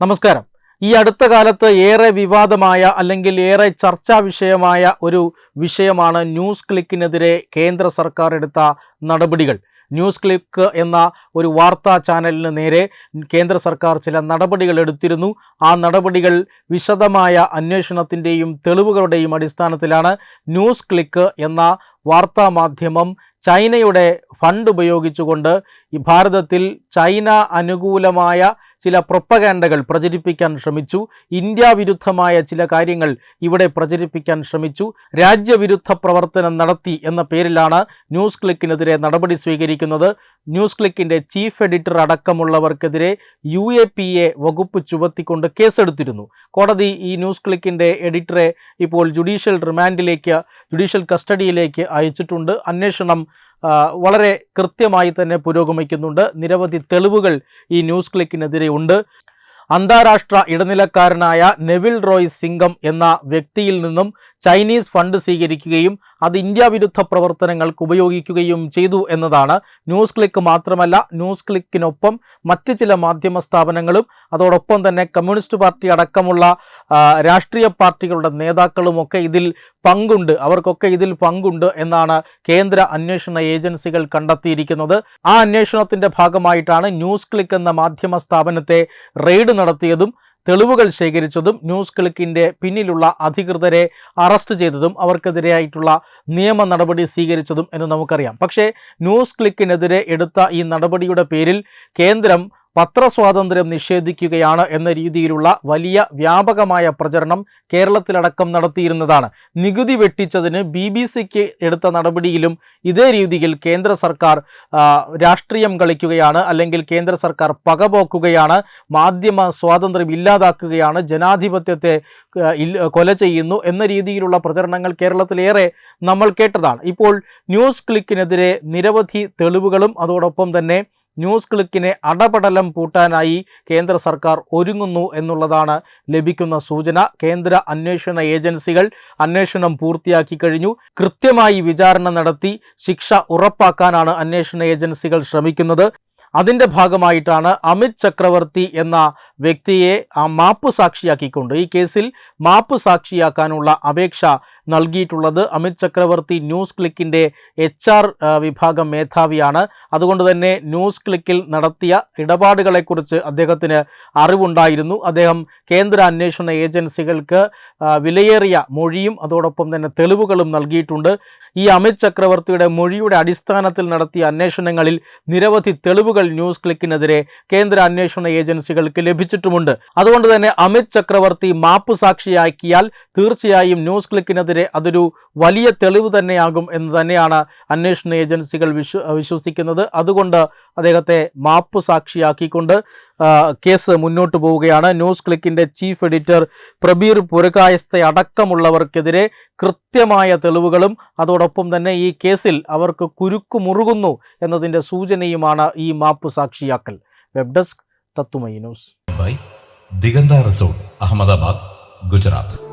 നമസ്കാരം. ഈ അടുത്ത കാലത്ത് ഏറെ വിവാദമായ അല്ലെങ്കിൽ ഏറെ ചർച്ചാ വിഷയമായ ഒരു വിഷയമാണ് ന്യൂസ് ക്ലിക്കിനെതിരെ കേന്ദ്ര സർക്കാർ എടുത്ത നടപടികൾ. ന്യൂസ് ക്ലിക്ക് എന്ന ഒരു വാർത്താ ചാനലിന് നേരെ കേന്ദ്ര സർക്കാർ ചില നടപടികൾ എടുത്തിരുന്നു. ആ നടപടികൾ വിശദമായ അന്വേഷണത്തിന്റെയും തെളിവുകളുടെയും അടിസ്ഥാനത്തിലാണ് ന്യൂസ് ക്ലിക്ക് എന്ന വാർത്താ മാധ്യമം ചൈനയുടെ ഫണ്ട് ഉപയോഗിച്ചുകൊണ്ട് ഈ ഭാരതത്തിൽ ചൈന അനുകൂലമായ ചില പ്രൊപ്പഗാൻഡകൾ പ്രചരിപ്പിക്കാൻ ശ്രമിച്ചു. ഇന്ത്യ വിരുദ്ധമായ ചില കാര്യങ്ങൾ ഇവിടെ പ്രചരിപ്പിക്കാൻ ശ്രമിച്ചു. രാജ്യവിരുദ്ധ പ്രവർത്തനം നടത്തി എന്ന പേരിലാണ് ന്യൂസ് ക്ലിക്കിനെതിരെ നടപടി സ്വീകരിക്കുന്നത്. ന്യൂസ് ക്ലിക്കിന്റെ ചീഫ് എഡിറ്റർ അടക്കമുള്ളവർക്കെതിരെ യു എ പി എ വകുപ്പ് ചുമത്തിക്കൊണ്ട് കേസെടുത്തിരുന്നു. കോടതി ഈ ന്യൂസ് ക്ലിക്കിന്റെ എഡിറ്ററെ ഇപ്പോൾ ജുഡീഷ്യൽ റിമാൻഡിലേക്ക് ജുഡീഷ്യൽ കസ്റ്റഡിയിലേക്ക് അയച്ചിട്ടുണ്ട്. അന്വേഷണം വളരെ കൃത്യമായി തന്നെ പുരോഗമിക്കുന്നുണ്ട്. നിരവധി തെളിവുകൾ ഈ ന്യൂസ് ക്ലിക്കിനെതിരെ ഉണ്ട്. അന്താരാഷ്ട്ര ഇടനിലക്കാരനായ നെവിൽ റോയ് സിംഗം എന്ന വ്യക്തിയിൽ നിന്നും ചൈനീസ് ഫണ്ട് സ്വീകരിക്കുകയും അത് ഇന്ത്യ വിരുദ്ധ പ്രവർത്തനങ്ങൾക്ക് ഉപയോഗിക്കുകയും ചെയ്തു എന്നതാണ് ന്യൂസ് ക്ലിക്ക് മാത്രമല്ല ന്യൂസ് ക്ലിക്കിനൊപ്പം മറ്റ് ചില മാധ്യമ സ്ഥാപനങ്ങളും അതോടൊപ്പം തന്നെ കമ്മ്യൂണിസ്റ്റ് പാർട്ടി അടക്കമുള്ള രാഷ്ട്രീയ പാർട്ടികളുടെ നേതാക്കളുമൊക്കെ ഇതിൽ പങ്കുണ്ട്. അവർക്കൊക്കെ ഇതിൽ പങ്കുണ്ട് എന്നാണ് കേന്ദ്ര അന്വേഷണ ഏജൻസികൾ കണ്ടെത്തിയിരിക്കുന്നത്. ആ അന്വേഷണത്തിന്റെ ഭാഗമായിട്ടാണ് ന്യൂസ് ക്ലിക്ക് എന്ന മാധ്യമ സ്ഥാപനത്തെ റെയ്ഡ് നടത്തിയതും തെളിവുകൾ ശേഖരിച്ചതും ന്യൂസ് ക്ലിക്കിന്റെ പിന്നിലുള്ള അധികൃതരെ അറസ്റ്റ് ചെയ്തതും അവർക്കെതിരെയായിട്ടുള്ള നിയമ നടപടി സ്വീകരിച്ചതും എന്ന് നമുക്കറിയാം. പക്ഷേ ന്യൂസ് ക്ലിക്കിനെതിരെ എടുത്ത ഈ നടപടിയുടെ പേരിൽ കേന്ദ്രം പത്രസ്വാതന്ത്ര്യം നിഷേധിക്കുകയാണ് എന്ന രീതിയിലുള്ള വലിയ വ്യാപകമായ പ്രചരണം കേരളത്തിലടക്കം നടത്തിയിരുന്നതാണ്. നികുതി വെട്ടിച്ചതിന് ബി ബി സിക്ക് എടുത്ത നടപടിയിലും ഇതേ രീതിയിൽ കേന്ദ്ര സർക്കാർ രാഷ്ട്രീയം കളിക്കുകയാണ് അല്ലെങ്കിൽ കേന്ദ്ര സർക്കാർ പകപോക്കുകയാണ് മാധ്യമ സ്വാതന്ത്ര്യം ഇല്ലാതാക്കുകയാണ് ജനാധിപത്യത്തെ കൊല ചെയ്യുന്നു എന്ന രീതിയിലുള്ള പ്രചരണങ്ങൾ കേരളത്തിലേറെ നമ്മൾ കേട്ടതാണ്. ഇപ്പോൾ ന്യൂസ് ക്ലിക്കിനെതിരെ നിരവധി തെളിവുകളും അതോടൊപ്പം തന്നെ ന്യൂസ് ക്ലിക്കിനെ അടപടലം പൂട്ടാനായി കേന്ദ്ര സർക്കാർ ഒരുങ്ങുന്നു എന്നുള്ളതാണ് ലഭിക്കുന്ന സൂചന. കേന്ദ്ര അന്വേഷണ ഏജൻസികൾ അന്വേഷണം പൂർത്തിയാക്കി കഴിഞ്ഞു. കൃത്യമായി വിചാരണ നടത്തി ശിക്ഷ ഉറപ്പാക്കാനാണ് അന്വേഷണ ഏജൻസികൾ ശ്രമിക്കുന്നത്. അതിന്റെ ഭാഗമായിട്ടാണ് അമിത് ചക്രവർത്തി എന്ന വ്യക്തിയെ മാപ്പ് സാക്ഷിയാക്കിക്കൊണ്ട് ഈ കേസിൽ മാപ്പ് സാക്ഷിയാക്കാനുള്ള അപേക്ഷ നൽകിയിട്ടുള്ളത്. അമിത് ചക്രവർത്തി ന്യൂസ് ക്ലിക്കിന്റെ എച്ച് ആർ വിഭാഗം മേധാവിയാണ്. അതുകൊണ്ട് തന്നെ ന്യൂസ് ക്ലിക്കിൽ നടത്തിയ ഇടപാടുകളെക്കുറിച്ച് അദ്ദേഹത്തിന് അറിവുണ്ടായിരുന്നു. അദ്ദേഹം കേന്ദ്ര അന്വേഷണ ഏജൻസികൾക്ക് വിലയേറിയ മൊഴിയും അതോടൊപ്പം തന്നെ തെളിവുകളും നൽകിയിട്ടുണ്ട്. ഈ അമിത് ചക്രവർത്തിയുടെ മൊഴിയുടെ അടിസ്ഥാനത്തിൽ നടത്തിയ അന്വേഷണങ്ങളിൽ നിരവധി തെളിവുകൾ ന്യൂസ് ക്ലിക്കിനെതിരെ കേന്ദ്ര അന്വേഷണ ഏജൻസികൾക്ക് ലഭിച്ചിട്ടുമുണ്ട്. അതുകൊണ്ട് തന്നെ അമിത് ചക്രവർത്തി മാപ്പ് സാക്ഷിയാക്കിയാൽ തീർച്ചയായും ന്യൂസ് ക്ലിക്കിനെതിരെ അതൊരു വലിയ തെളിവ് തന്നെയാകും എന്ന് തന്നെയാണ് അന്വേഷണ ഏജൻസികൾ വിശ്വ വിശ്വസിക്കുന്നത്. അതുകൊണ്ട് അദ്ദേഹത്തെ മാപ്പ് സാക്ഷിയാക്കിക്കൊണ്ട് കേസ് മുന്നോട്ട് പോവുകയാണ്. ന്യൂസ് ക്ലിക്കിന്റെ ചീഫ് എഡിറ്റർ പ്രബീർ പുരകായസ്ഥ അടക്കമുള്ളവർക്കെതിരെ കൃത്യമായ തെളിവുകളും അതോടൊപ്പം തന്നെ ഈ കേസിൽ അവർക്ക് കുരുക്കു മുറുകുന്നു എന്നതിന്റെ സൂചനയുമാണ് ഈ മാപ്പ് സാക്ഷിയാക്കൽ. വെബ് ഡെസ്ക് തത്തുമൈ ന്യൂസ്. ദിഗന്ത റിസോർട്ട് അഹമ്മദാബാദ് ഗുജറാത്ത്.